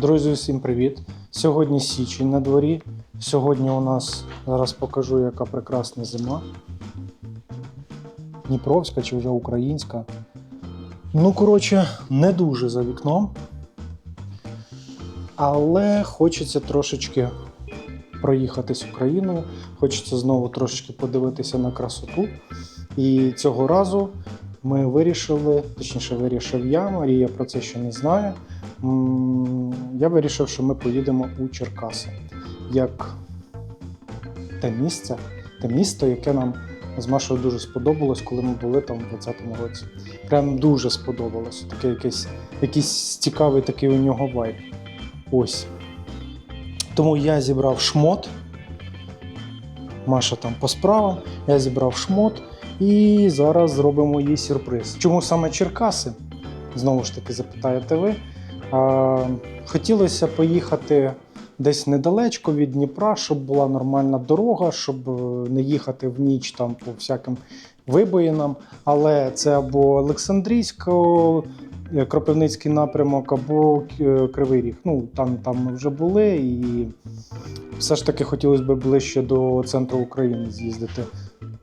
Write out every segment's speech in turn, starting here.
Друзі, всім привіт! Сьогодні січень на дворі. Сьогодні у нас зараз покажу, яка прекрасна зима. Дніпровська чи вже українська. Ну, коротше, не дуже за вікном. Але хочеться трошечки проїхатись Україною. Хочеться знову трошечки подивитися на красоту. І цього разу ми вирішили, точніше, вирішив я, Марія про це ще не знає. Я вирішив, що ми поїдемо у Черкаси. Як те місце, те місто, яке нам з Машою дуже сподобалось, коли ми були там у 2020 році. Прям дуже сподобалось. Таке якийсь, якийсь цікавий такий у нього вайб. Ось. Тому я зібрав шмот. Маша там по справам, я зібрав шмот і зараз зробимо їй сюрприз. Чому саме Черкаси? Знову ж таки, запитаєте ви. Хотілося поїхати десь недалечко від Дніпра, щоб була нормальна дорога, щоб е, не їхати в ніч там по всяким вибоїнам. Але це або Олександрійсько, е, Кропивницький напрямок, або е, Кривий Ріг. Ну, там, там ми вже були, і все ж таки хотілося б ближче до центру України з'їздити.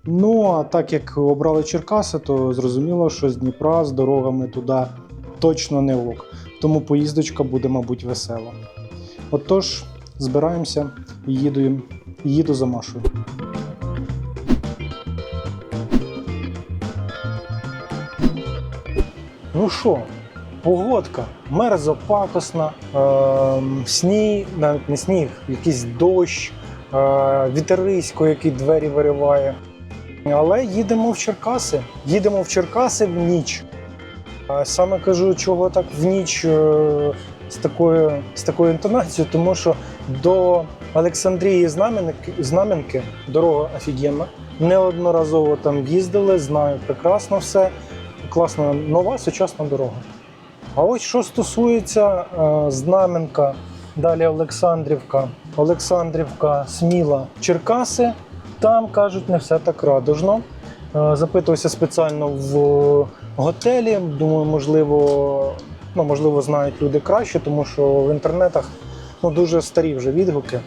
Ну, а так як обрали Черкаси, то зрозуміло, що з Дніпра з дорогами туди точно не ок. Тому поїздочка буде, мабуть, весела. Отож, збираємося і їду, їду за Машою. Ну що, погодка мерзо пакосна, е, сніг, навіть не сніг, якийсь дощ, е, вітерисько, який двері вириває. Але їдемо в Черкаси. Їдемо в Черкаси в ніч. А Саме кажу, чого так в ніч е, з такою, з такою інтонацією, тому що до Олександрії Знаменки дорога офігенна. Неодноразово там їздили, знаю прекрасно все. Класна нова сучасна дорога. А ось що стосується е, Знаменка, далі Олександрівка, Олександрівка, Сміла, Черкаси, там кажуть, не все так радужно. Е, Запитувався спеціально в готелі. Думаю, можливо, ну, можливо, знають люди краще, тому що в інтернетах ну, дуже старі вже відгуки.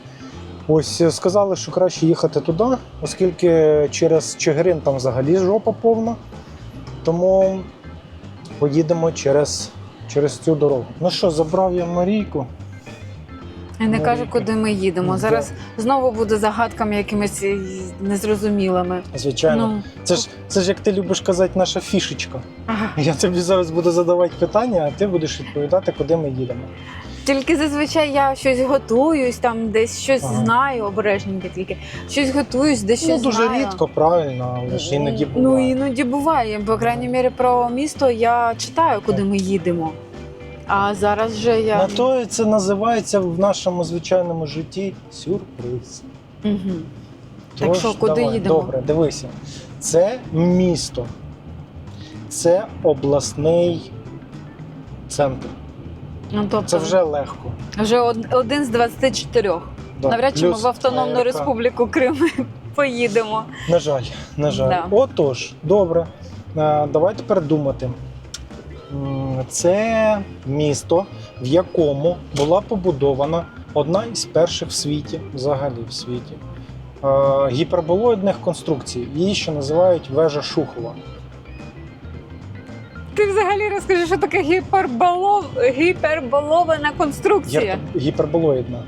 Ось е, сказали, що краще їхати туди, оскільки через Чигирин там взагалі жопа повна. Тому поїдемо через, через цю дорогу. Ну що, забрав я Марійку. Я не кажу, куди ми їдемо. Зараз знову буде загадками якимись е, незрозумілими. Звичайно, Ну, це ж це ж як ти любиш казати, наша фішечка. ага. Я тобі зараз буду задавати питання, а ти будеш відповідати, куди ми їдемо. Тільки зазвичай я щось готуюсь, там десь щось Ага. знаю, обережненько тільки. Щось готуюсь, десь Ну щось дуже знаю. рідко, правильно, але ж іноді буває. Ну іноді буває. По крайній мірі про місто я читаю, куди ми їдемо. А зараз же я. На то це називається в нашому звичайному житті сюрприз. Угу. Так Тож, що, куди давай, їдемо? Добре, дивися. Це місто. Це обласний центр. Ну, тобто, Це вже легко. вже один з 24. Да. Навряд чи ми в Автономну АРК. Республіку Крим поїдемо. На жаль, на жаль. Да. Отож, добре. Давай тепер думати. Це місто, в якому була побудована одна із перших в світі, взагалі в світі, е, гіперболоїдних конструкцій. Її ще називають вежа Шухова. Ти взагалі розкажи, що таке гіперболов... гіперболована конструкція. Гер- Гіперболоїдна.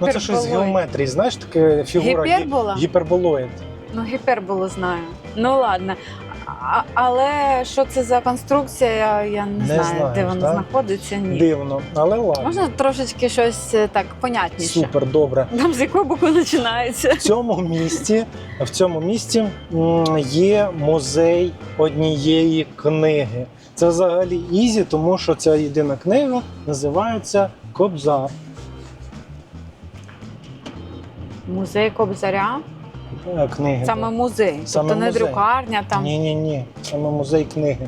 Ну це щось з геометрії, знаєш, така фігура Гіпербола? гіперболоїд. Ну, гіперболу знаю. Ну ладно. А, але що це за конструкція, я, я не, Не знаю, знаєш, де вона так? знаходиться. Ні. Дивно, але ладно. Можна трошечки щось е, так понятніше. Супер, добре. Там з якого боку починається. В цьому місті, в цьому місті є музей однієї книги. Це взагалі ізі, тому що ця єдина книга називається Кобзар. Музей Кобзаря. Е, Книги. Саме музей. Саме тобто не музей. друкарня там. Ні, ні, ні. Саме музей книги.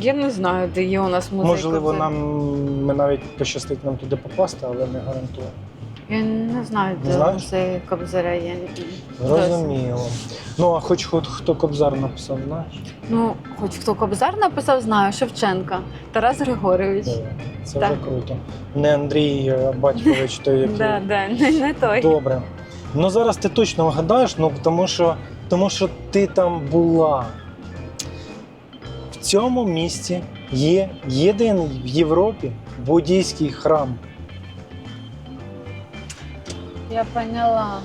Я не знаю, де є у нас музей. Можливо, Кобзаря. нам ми навіть пощастить нам туди попасти, але не гарантую. Я не знаю, Не де знаєш? музей Кобзаря є. Зрозуміло. Ну а хоч хто, хто Кобзар написав, знаєш? Ну, хоч хто Кобзар написав, знаю, Шевченка, Тарас Григорович. Це Так. вже круто. Не Андрій е, Батькович, той який. Да, да, не, не той. Добре. Ну зараз ти точно вгадаєш, ну тому що, тому що ти там була. В цьому місті є єдиний в Європі буддійський храм. Я поняла.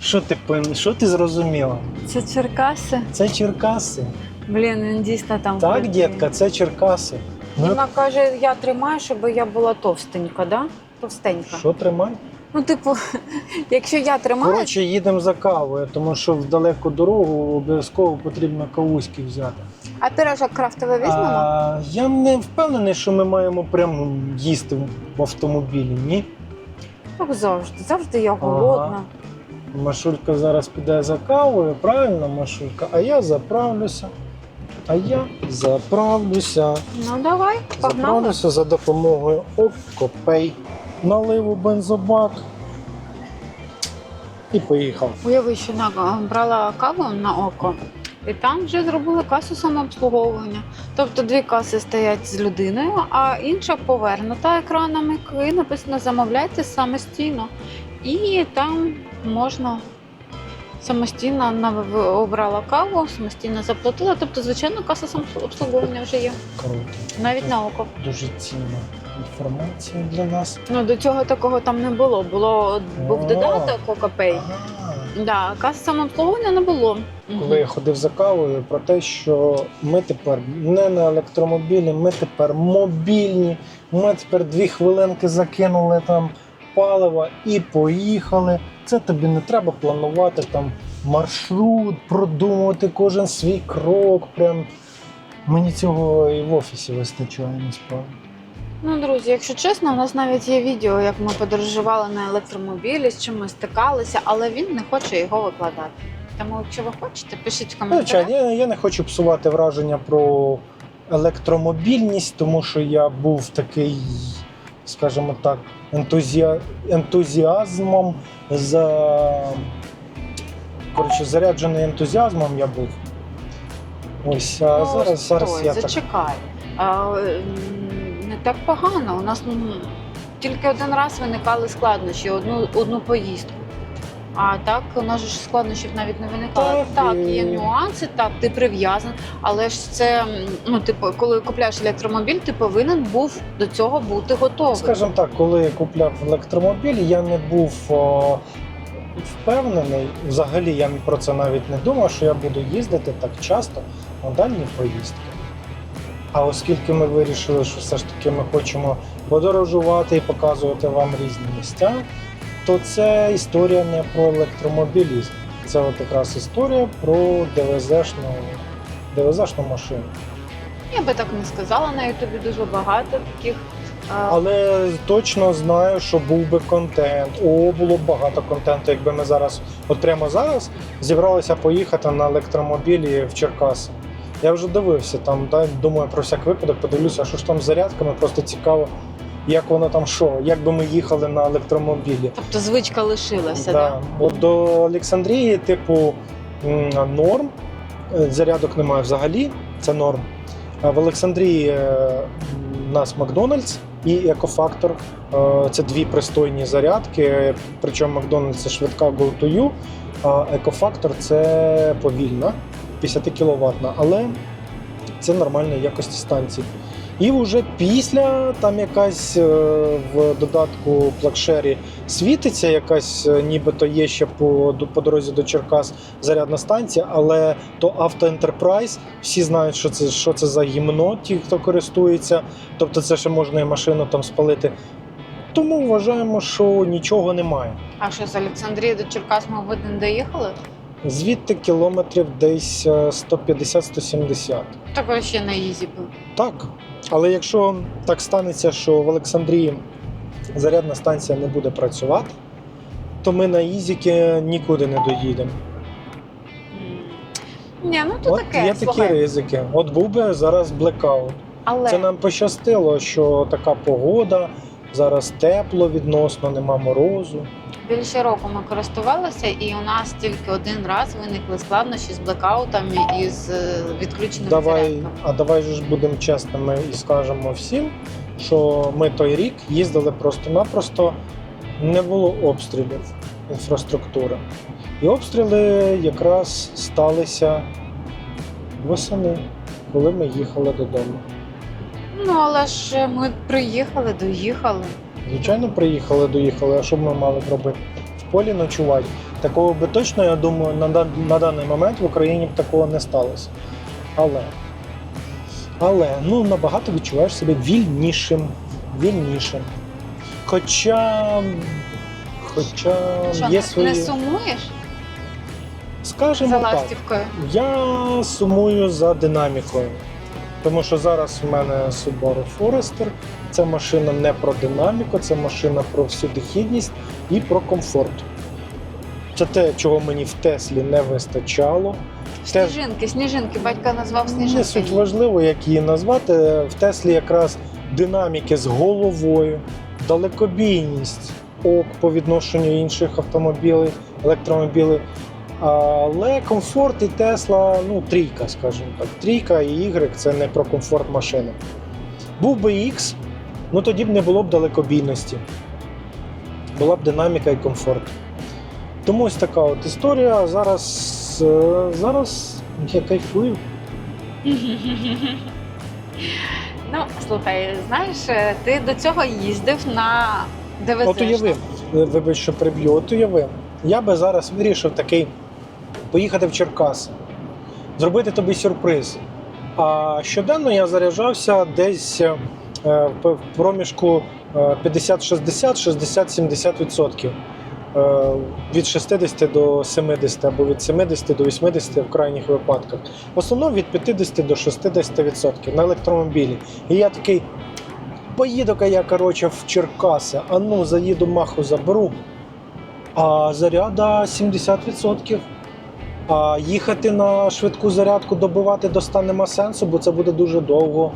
Що ти що ти зрозуміла? Це Черкаси. Це Черкаси. Блін, він дійсно там. Так, крутий. дітка, це Черкаси. Ну, Вона каже, я тримаю, щоб я була товстенька, да? Товстенька. що тримай? Ну, типу, якщо я тримаю, Коротше, їдемо за кавою, тому що в далеку дорогу обов'язково потрібно кавуськи взяти. а пирожок крафтовий візьмемо? А, я не впевнений, що ми маємо прямо їсти в автомобілі. Ні. Так завжди, завжди я голодна. Машулька зараз піде за кавою, правильно, Машулька? А я заправлюся. А я заправлюся. Ну давай, погнали. Заправлюся за допомогою Окопей. Налив у бензобак. І поїхав. Уяви, що на брала каву на око, і там вже зробили касу самообслуговування. Тобто дві каси стоять з людиною, а інша повернута екранами, і написано замовляйте самостійно. І там можна самостійно нав- обрала каву, самостійно заплатила. Тобто, звичайно, каса самообслуговування вже є. Круто. Навіть на око. Дуже цінна інформація для нас. Ну до цього такого там не було. Було був О. додаток Окопей. Ага. Да, каса самообслуговування не було. коли я ходив за кавою, про те, що ми тепер не на електромобілі, ми тепер мобільні. Ми тепер дві хвилинки закинули там палива і поїхали. Це тобі не треба планувати там маршрут, продумувати кожен свій крок. Прям мені цього і в офісі вистачає насправді. Ну, друзі, якщо чесно, у нас навіть є відео, як ми подорожували на електромобілі, з чим ми стикалися, але він не хоче його викладати. Тому, якщо ви хочете, пишіть в коментарях. Звичайно, я, я не хочу псувати враження про електромобільність, тому що я був такий, скажімо так, ентузіа... ентузіазмом за коротше, заряджений ентузіазмом я був. Ось, а Ну, зараз, зараз стой, я так. зачекай. А, м, не так погано. У нас тільки один раз виникали складнощі, одну, одну поїздку. А так у нас ж складнощів навіть не виникало. Так, Так, є нюанси, так, ти прив'язаний, але ж це, ну, типу, коли купляєш електромобіль, ти повинен був до цього бути готовий. Скажімо так, коли я купляв електромобіль, я не був о, впевнений. Взагалі я про це навіть не думав, що я буду їздити так часто на дальні поїздки. А оскільки ми вирішили, що все ж таки ми хочемо подорожувати і показувати вам різні місця, то це історія не про електромобілізм. Це от якраз історія про ДВЗшну, ДВЗшну машину. Я би так не сказала, на Ютубі дуже багато таких. Але точно знаю, що був би контент. О, було б багато контенту, якби ми зараз, от прямо зараз, зібралися поїхати на електромобілі в Черкаси. Я вже дивився там, да, думаю про всяк випадок, подивлюся, що ж там з зарядками, просто цікаво, як воно там що, як би ми їхали на електромобілі. Тобто звичка лишилася, Да. так? От до Олександрії, типу, норм. Е, Зарядок немає взагалі, це норм. А В Олександрії е, у нас Макдональдс і Екофактор. Е, Це дві пристойні зарядки. Причому Макдональдс це швидка Go to You, а Екофактор це повільна, 50 кВт, але це нормальної якості станції. І вже після там якась е, в додатку Плакшері світиться, якась е, нібито є ще по, по дорозі до Черкас зарядна станція, але то Авто Enterprise, всі знають, що це, що це за гімно, ті, хто користується. Тобто це ще можна і машину там спалити. Тому вважаємо, що нічого немає. А що з Олександрії до Черкас в один доїхали? Звідти кілометрів десь е, 150-170. Так ще на Ізі був. Так. Але якщо так станеться, що в Олександрії зарядна станція не буде працювати, то ми на Ізіки нікуди не доїдемо. Ні, ну то От таке. є такі слухай. ризики. От був би зараз блекаут. Але Це нам пощастило, що така погода, зараз тепло відносно, нема морозу. більше року ми користувалися, і у нас тільки один раз виникли складнощі з блекаутами і з е, відключеними Давай, зарядками. а давай же ж будемо чесними і скажемо всім, що ми той рік їздили просто-напросто, не було обстрілів інфраструктури. І обстріли якраз сталися восени, коли ми їхали додому. Ну, але ж ми приїхали, доїхали. Звичайно, приїхали, доїхали, а що б ми мали б робити? В полі ночувати. Такого би точно, я думаю, на, дан- на даний момент в Україні б такого не сталося. Але, але ну, набагато відчуваєш себе вільнішим. Вільнішим. Хоча. Хоча Що, є не, свої. не сумуєш Скажімо за так, ластівкою? я сумую за динамікою. Тому що зараз в мене Subaru Forester. Це машина не про динаміку, це машина про всюдихідність і про комфорт. Це те, чого мені в Теслі не вистачало. Сніжинки, сніжинки, батько назвав не суть важливо, як її назвати. В Теслі якраз динаміки з головою, далекобійність ок по відношенню інших автомобілів, електромобілів. Але комфорт і Тесла, ну, трійка, скажімо так. Трійка і Y це не про комфорт машини. Був би X, ну тоді б не було б далекобійності. Була б динаміка і комфорт. Тому ось така от історія. Зараз, е, зараз я кайфую. Ну, слухай, знаєш, е, ти до цього їздив на ДВЗ. От уяви, е, вибач, що приб'ю, от уяви. Я би зараз вирішив такий поїхати в Черкаси, зробити тобі сюрприз. А щоденно я заряджався десь е, в проміжку е, 50-60, 60-70%. Е, Від 60 до 70 або від 70 до 80 в крайніх випадках. В основному від 50 до 60% на електромобілі. І я такий, поїду-ка я, коротше, в Черкаси, а ну заїду маху заберу. А заряда 70%. А їхати на швидку зарядку добивати до 100 нема сенсу, бо це буде дуже довго.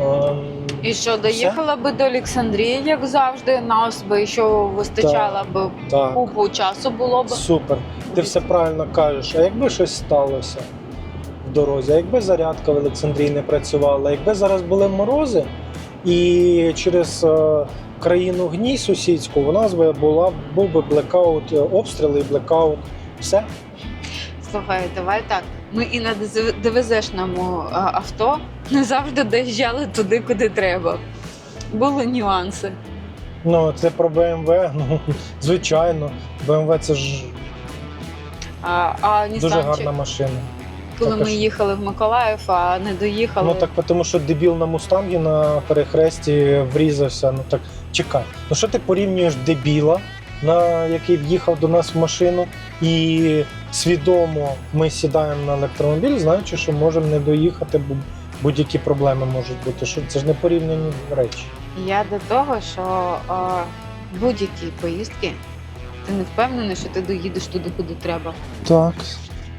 Ем, І що, доїхала би до Олександрії, як завжди, нас би що вистачало б так, купу часу було б. супер. Ти все правильно кажеш. А якби щось сталося в дорозі, а якби зарядка в Олександрії не працювала, якби зараз були морози, і через е, країну гній сусідську у нас би була був би блекаут, е, обстріли і блекаут. Все. Слухай, давай так. Ми і на ДВЗшному авто не завжди доїжджали туди, куди треба. Були нюанси. Ну, це про BMW, ну звичайно. BMW це ж А, а дуже гарна машина. коли також. ми їхали в Миколаїв, а не доїхали. Ну так тому що дебіл на мустангі на перехресті врізався. Ну так чекай. Ну що ти порівнюєш дебіла, на який в'їхав до нас в машину, і свідомо ми сідаємо на електромобіль, знаючи, що можемо не доїхати, бо будь-які проблеми можуть бути. Що це ж не порівняні речі. Я до того, що будь-які поїздки ти не впевнений, що ти доїдеш туди, куди треба. Так,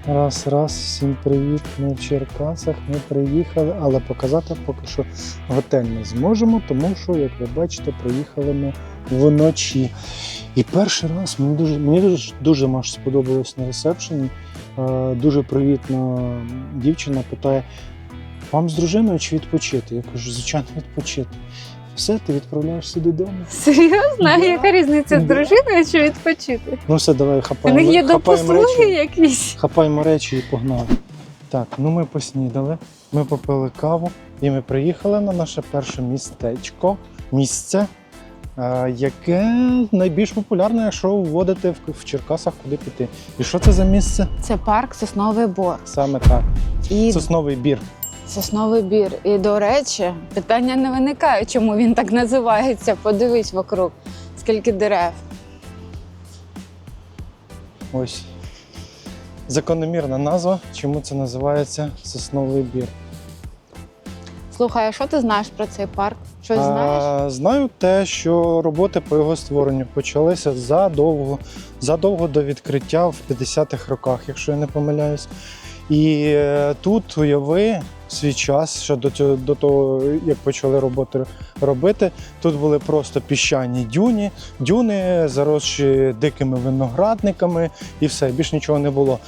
раз, раз, всім привіт. Ми в Черкасах, ми приїхали, але показати поки що готель не зможемо, тому що, як ви бачите, приїхали ми вночі. І перший раз мені дуже мені дуже, дуже Маш, сподобалось на ресепшені. Е, Дуже привітна дівчина питає: вам з дружиною чи відпочити? Я кажу, звичайно, відпочити. Все, ти відправляєшся додому. Серйозно? Да. Яка різниця з Да. дружиною чи відпочити? Ну все, давай У них є хапаємо допослуги речі. якісь. Хапаємо речі і погнали. Так, ну ми поснідали, ми попили каву і ми приїхали на наше перше містечко, місце, е, яке найбільш популярне, якщо вводити в, в Черкасах, куди піти. І що це за місце? Це парк Сосновий Бор. Саме так. І Сосновий бір. Сосновий бір. І до речі, питання не виникає, чому він так називається. Подивись вокруг, скільки дерев. Ось. Закономірна назва, чому це називається Сосновий бір. Слухай, а що ти знаєш про цей парк? Щось знаєш? А, знаю те, що роботи по його створенню почалися задовго, задовго до відкриття в 50-х роках, якщо я не помиляюсь. І е, тут уяви свій час, ще до до того, як почали роботи робити. Тут були просто піщані дюні, дюни, заросші дикими виноградниками, і все, більш нічого не було.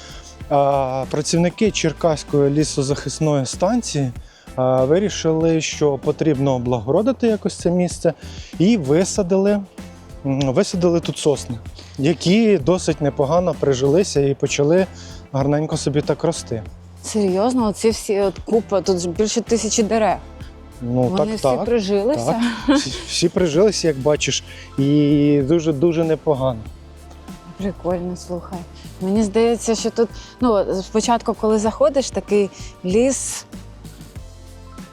А працівники Черкаської лісозахисної станції е, вирішили, що потрібно облагородити якось це місце, і висадили, висадили тут сосни, які досить непогано прижилися і почали гарненько собі так рости. Серйозно, оці всі от купа, тут ж більше тисячі дерев. Ну Вони так, всі так. прижилися. Всі, всі прижилися, як бачиш, і дуже дуже непогано. Прикольно, слухай. Мені здається, що тут, ну, спочатку, коли заходиш, такий ліс,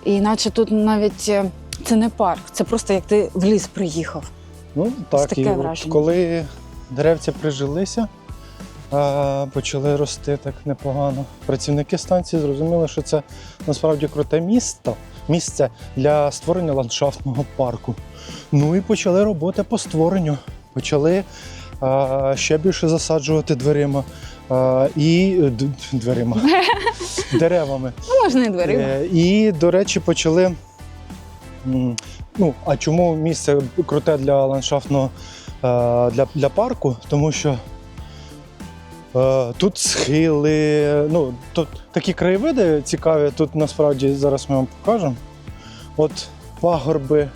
і наче тут навіть е, це не парк, це просто як ти в ліс приїхав. Ну так, таке і от враження. коли деревця прижилися, почали рости так непогано. Працівники станції зрозуміли, що це насправді круте місто, місце для створення ландшафтного парку. Ну і почали роботи по створенню. Почали а, ще більше засаджувати дверима а, і дверима, деревами. Ну, можна і дверима. Е, І, до речі, почали. Ну, а чому місце круте для ландшафтного для, для парку? Тому що тут схили, ну, тут такі краєвиди цікаві, тут насправді зараз ми вам покажемо. От пагорби,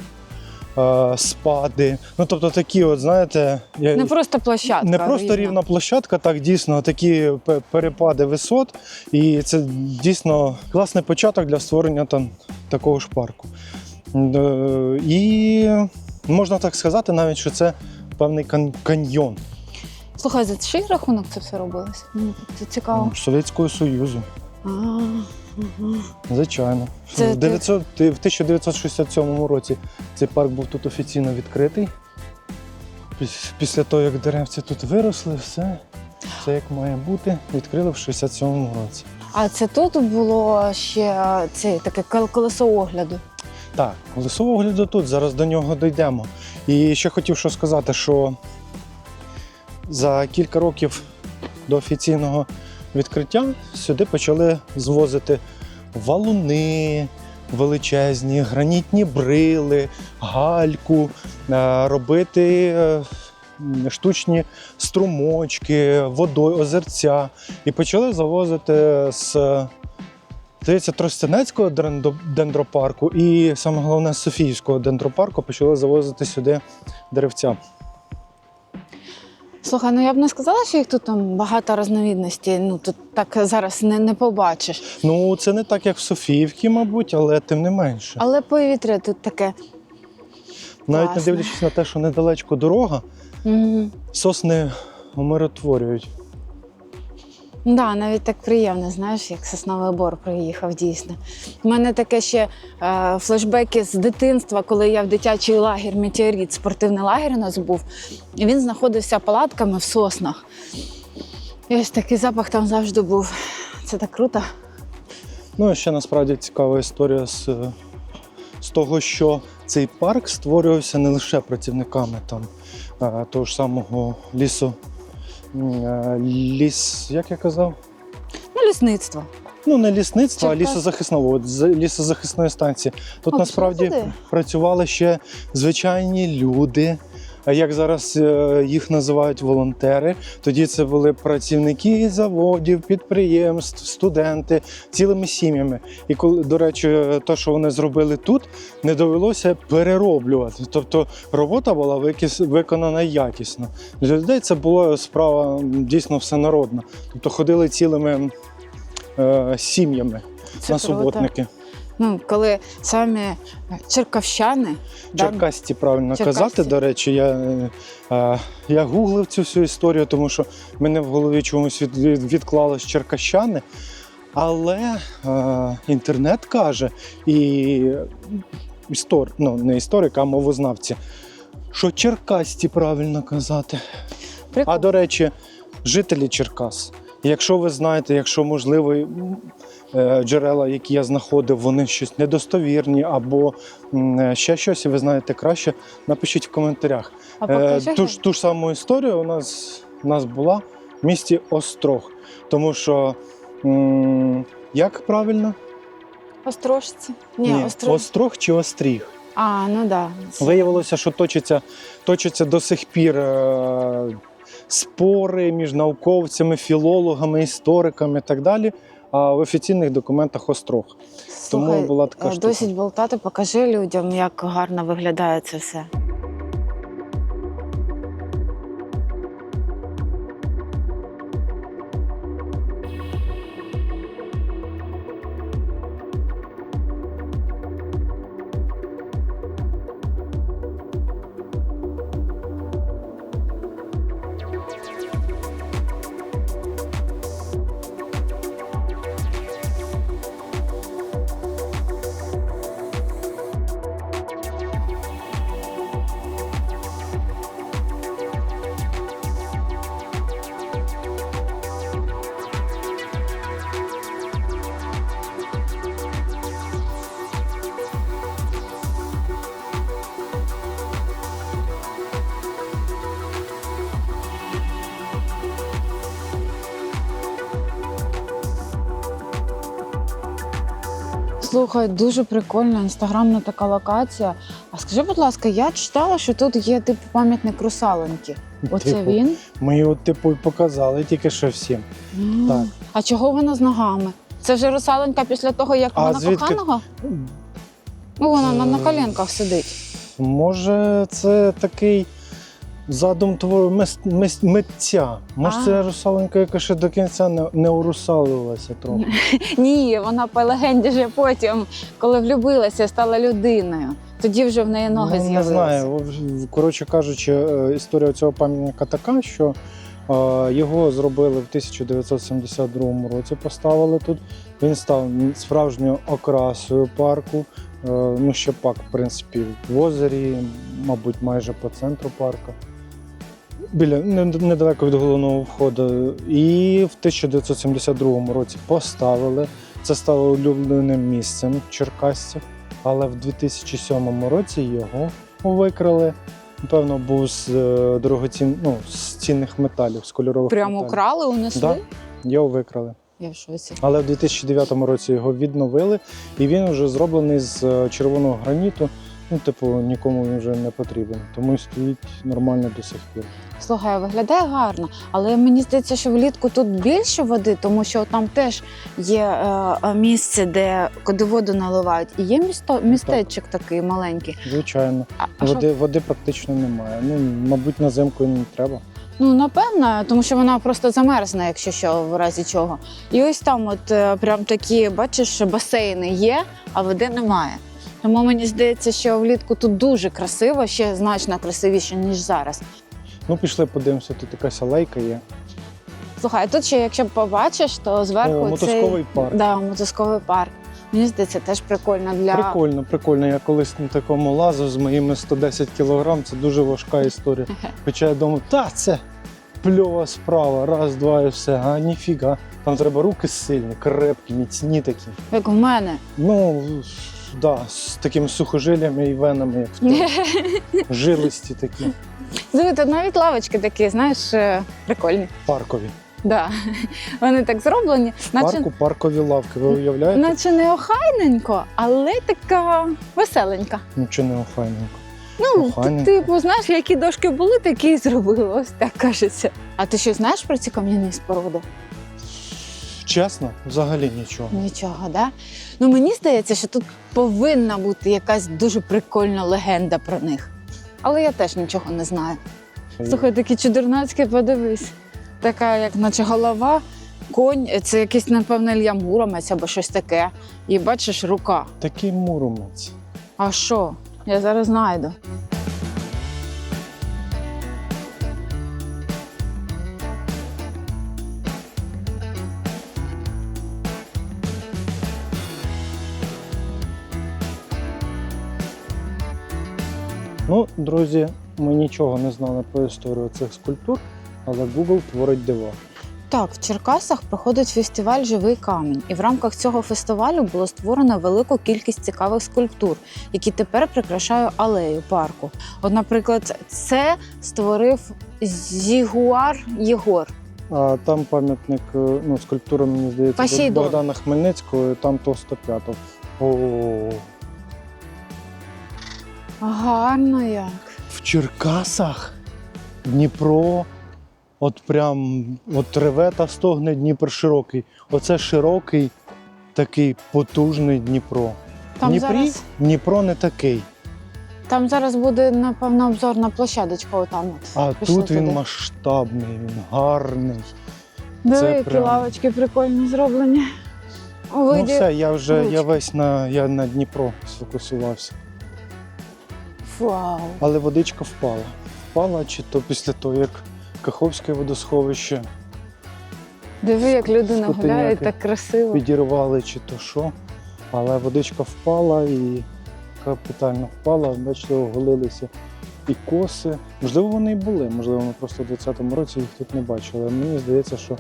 е, спади. Ну, тобто такі, от, знаєте, я- Не просто площадка. не просто рівна площадка, так дійсно такі перепади висот, і це дійсно класний початок для створення там такого ж парку. Е, І можна так сказати, навіть що це певний каньйон Слухай, за чий рахунок це все робилось? Мені це цікаво. Совєтського Союзу. А, ага. Звичайно. Це в, ти- 900, в 1967 році цей парк був тут офіційно відкритий. Піс- Після того, як деревці тут виросли, все, все як має бути, відкрили в 67 році. А це тут було ще це таке колесо огляду. Так, колесо огляду тут, зараз до нього дійдемо. І ще хотів що сказати, що за кілька років до офіційного відкриття сюди почали звозити валуни величезні, гранітні брили, гальку, е, робити е, штучні струмочки, водою, озерця. І почали завозити з Здається, Тростянецького дендропарку і саме головне з Софіївського дендропарку почали завозити сюди деревця. Слухай, ну я б не сказала, що їх тут там багато різновідностей. Ну тут так зараз не, не побачиш. Ну, це не так, як в Софіївці, мабуть, але тим не менше. Але повітря тут таке. Навіть не дивлячись на те, що недалечко дорога, Угу. сосни умиротворюють. Да, навіть так приємно, знаєш, як сосновий бор приїхав дійсно. У мене таке ще е, флешбеки з дитинства, коли я в дитячий лагер Метеорит, спортивний лагер у нас був. І він знаходився палатками в соснах. І ось такий запах там завжди був. Це так круто. Ну і ще насправді цікава історія з, з того, що цей парк створювався не лише працівниками там того ж самого лісу. Е, Ліс, як я казав? Ну, лісництво. Ну, не лісництва, а лісозахисного, лісозахисної станції. Тут А, насправді працювали ще звичайні люди, як зараз е, їх називають волонтери. Тоді це були працівники заводів, підприємств, студенти, цілими сім'ями. І коли, до речі, те, що вони зробили тут, не довелося перероблювати. Тобто робота була виконана якісно. Для людей це була справа дійсно всенародна. Тобто ходили цілими е, сім'ями Це на круто. Ну, коли самі черкавщани, да, Черкасті, правильно Черкасці. казати. До речі, я, е, е, я гуглив цю всю історію, тому що мене в голові чомусь від, від, відклалось черкащани. Але е, інтернет каже, і істор, ну, не історик, а мовознавці, що черкасті правильно казати. прикол. А до речі, жителі Черкас. Якщо ви знаєте, якщо можливо джерела, які я знаходив, вони щось недостовірні або е, ще щось, і ви знаєте краще, напишіть в коментарях. а Е. Ту, ж- ту ж саму історію у нас, у нас була в місті Острог. Тому що як правильно? Острожці. Ні, Острож... Острог чи Остріг? А, ну да. Виявилося, що точиться, точаться до сих пір е, спори між науковцями, філологами, істориками і так далі. А в офіційних документах Острог. Тому була така е, штука. досить болтати, покажи людям, як гарно виглядає це все. Слухай, дуже прикольна інстаграмна така локація. А скажи, будь ласка, я читала, що тут є типу пам'ятник русалоньки. Оце Типу, він? Ми його типу і показали тільки що всім. М. Так. А чого вона з ногами? Це вже русалонька після того, як А вона звідки? коханого? Ну, вона на, на коленках сидить. Може, це такий задум твору митця. Може, це русаленька, яка ще до кінця не, не урусалилася трохи. Ні, вона по легенді вже потім, коли влюбилася, стала людиною. Тоді вже в неї ноги ну, не з'явилися. знаю. Коротше кажучи, е, історія цього пам'ятника така, що е, його зробили в 1972 році, поставили тут. Він став справжньою окрасою парку. Е, Ну, ще пак, в принципі, в озері, мабуть, майже по центру парку. Біля недалеко від головного входу. І в 1972 році поставили. Це стало улюбленим місцем черкасців. Але в 2007 році його викрали. Напевно, був з е, дорогоцін... ну, з цінних металів, з кольорових Прямо металів. украли, унесли? Да. Його викрали. Я в шоці. Але в 2009 році його відновили, і він вже зроблений з е, червоного граніту. Ну, типу, нікому він вже не потрібен. Тому й стоїть нормально до сих пір. Слухай, виглядає гарно, але мені здається, що влітку тут більше води, тому що там теж є е, е, місце, де куди воду наливають. І є місто, містечок такий маленький. Звичайно. А, а що Води, води практично немає. Ну, мабуть, на зимку не треба. Ну, напевно, тому що вона просто замерзне, якщо що, в разі чого. І ось там, от е, прям такі, бачиш, басейни є, а води немає. Тому мені здається, що влітку тут дуже красиво, ще значно красивіше, ніж зараз. Ну, пішли подивимося, тут якась алейка є. Слухай, тут ще, якщо побачиш, то зверху О, мотузковий цей... парк. Да, мотузковий парк. Мені здається, теж прикольно для Прикольно, прикольно. Я колись на такому лазив з моїми 110 кілограм. Це дуже важка історія. Хоча я думав, та це пльова справа, раз, два і все. А ніфіга. Там треба руки сильні, крепкі, міцні такі. як в мене. Ну, да, з такими сухожиллями і венами, як в тебе. жилисті такі, Диви, тут навіть лавочки такі, знаєш, е, прикольні. паркові. Да. Вони так зроблені, В наче, парку паркові лавки. Ви уявляєте? наче не охайненько, але така веселенька. Нічого не охайненько. Ну, Охайненько. типу, знаєш, які дошки були, такі і зробили. Ось так кажеться. А ти що знаєш про ці кам'яні споруди? Чесно, взагалі нічого. Нічого, да? Ну мені здається, що тут повинна бути якась дуже прикольна легенда про них. Але я теж нічого не знаю. Слухай, такі чудернацькі, подивись. Така, як наче голова, конь, це якийсь, напевно, Ілья Муромець або щось таке. І бачиш, рука. Такий муромець. А що? Я зараз знайду. Ну, друзі, ми нічого не знали про історію цих скульптур, але Google творить дива. Так, в Черкасах проходить фестиваль Живий камінь, і в рамках цього фестивалю було створено велику кількість цікавих скульптур, які тепер прикрашають алею парку. От, наприклад, це створив Зігуар Єгор. А там пам'ятник, е, ну, скульптура, мені здається, Посейдон. Богдана Хмельницького, і там Товстоп'ятов. О, Гарно як. в Черкасах, Дніпро, От прям от реве та стогне Дніпр широкий. Оце широкий, такий потужний Дніпро. Там Дніпрі зараз, Дніпро не такий. там зараз буде, напевно, обзорна площадочка отам. От. А Пішли тут він туди. масштабний, він гарний. Диви, які прям- лавочки прикольно зроблені. У Ну все, я вже я весь на, я на Дніпро сфокусувався. Вау. Але водичка впала. Впала чи то після того, як Каховське водосховище Диви, як людина гуляє так красиво. підірвали, чи то що. Але водичка впала і капітально впала. Бачите, оголилися і коси. Можливо, вони і були, можливо, ми просто в 2020 році їх тут не бачили. Мені здається, що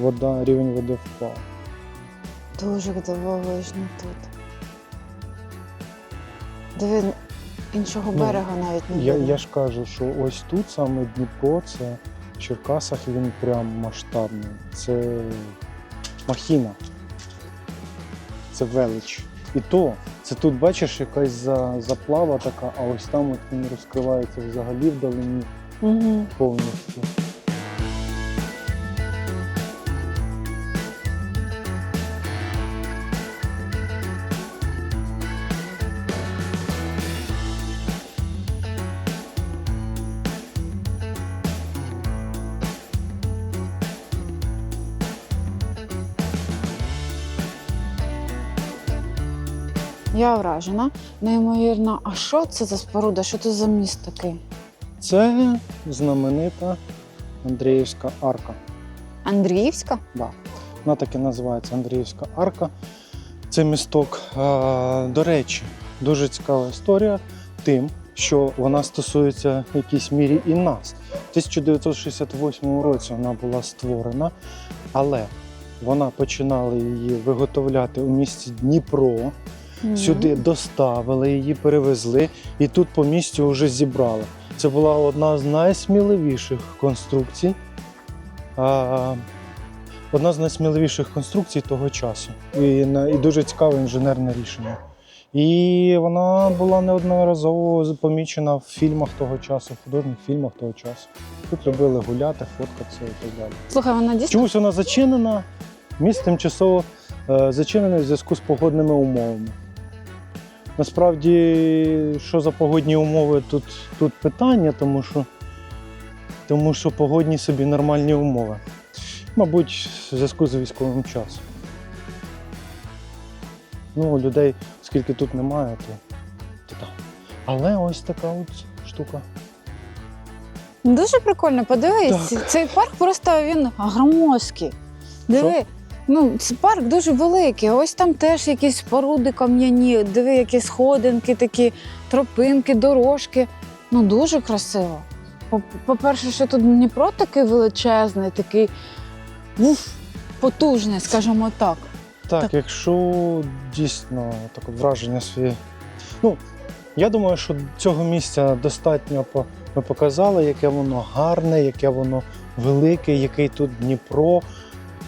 вода, рівень води впав. Дуже дивовижно тут. Диви, іншого Ну, берега навіть не Я, було. я ж кажу, що ось тут саме Дніпро, це в Черкасах він прям масштабний. Це махіна. Це велич. І то, це тут бачиш якась за, заплава така, а ось там от він розкривається взагалі вдалині Угу. повністю. Вражена, неймовірно. А що це за споруда? Що це за міст такий? Це знаменита Андріївська арка. Андріївська? Да. Вона так і називається Андріївська арка. Це місток. До речі, дуже цікава історія тим, що вона стосується в якійсь мірі і нас. В 1968 році вона була створена, але вона починала її виготовляти у місті Дніпро. Сюди доставили її, перевезли, і тут по місцю вже зібрали. Це була одна з найсміливіших конструкцій. А, одна з найсміливіших конструкцій того часу. І, і дуже цікаве інженерне рішення. І вона була неодноразово помічена в фільмах того часу, в художніх фільмах того часу. Тут любили гуляти, фоткатися і так далі. Слухай, вона дійсно Чомусь вона зачинена, міст тимчасово е, зачинений в зв'язку з погодними умовами. Насправді, що за погодні умови тут, тут питання, тому що, тому що погодні собі нормальні умови. Мабуть, в зв'язку з військовим часом. Ну, людей, оскільки тут немає, то, то так. Але ось така от штука. дуже прикольно. Подивись, цей парк просто він громоздкий. Диви. Ну, це парк дуже великий. Ось там теж якісь споруди кам'яні, диви, які сходинки, такі тропинки, дорожки. Ну, дуже красиво. По- По-перше, що тут Дніпро такий величезний, такий уф, потужний, скажімо так. Так, Так. якщо дійсно таке враження своє. Ну, я думаю, що цього місця достатньо ми показали, яке воно гарне, яке воно велике, який тут Дніпро,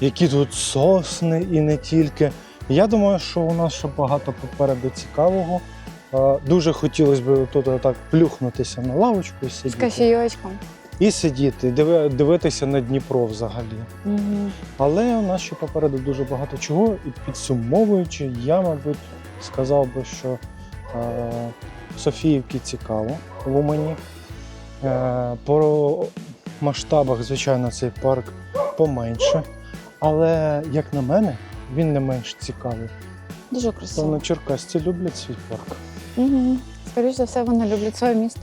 які тут сосни і не тільки. Я думаю, що у нас ще багато попереду цікавого. Е, Дуже хотілося б тут отак плюхнутися на лавочку і сидіти. З кофійочком. І сидіти, диви- дивитися на Дніпро взагалі. Угу. Але у нас ще попереду дуже багато чого, і підсумовуючи, я, мабуть, сказав би, що е, Софіївки цікаво в Умані. Е, по масштабах, звичайно, цей парк поменше. Але, як на мене, він не менш цікавий. Дуже красиво. Певно, черкасці люблять свій парк. Угу. Скоріше за все, вони люблять своє місто.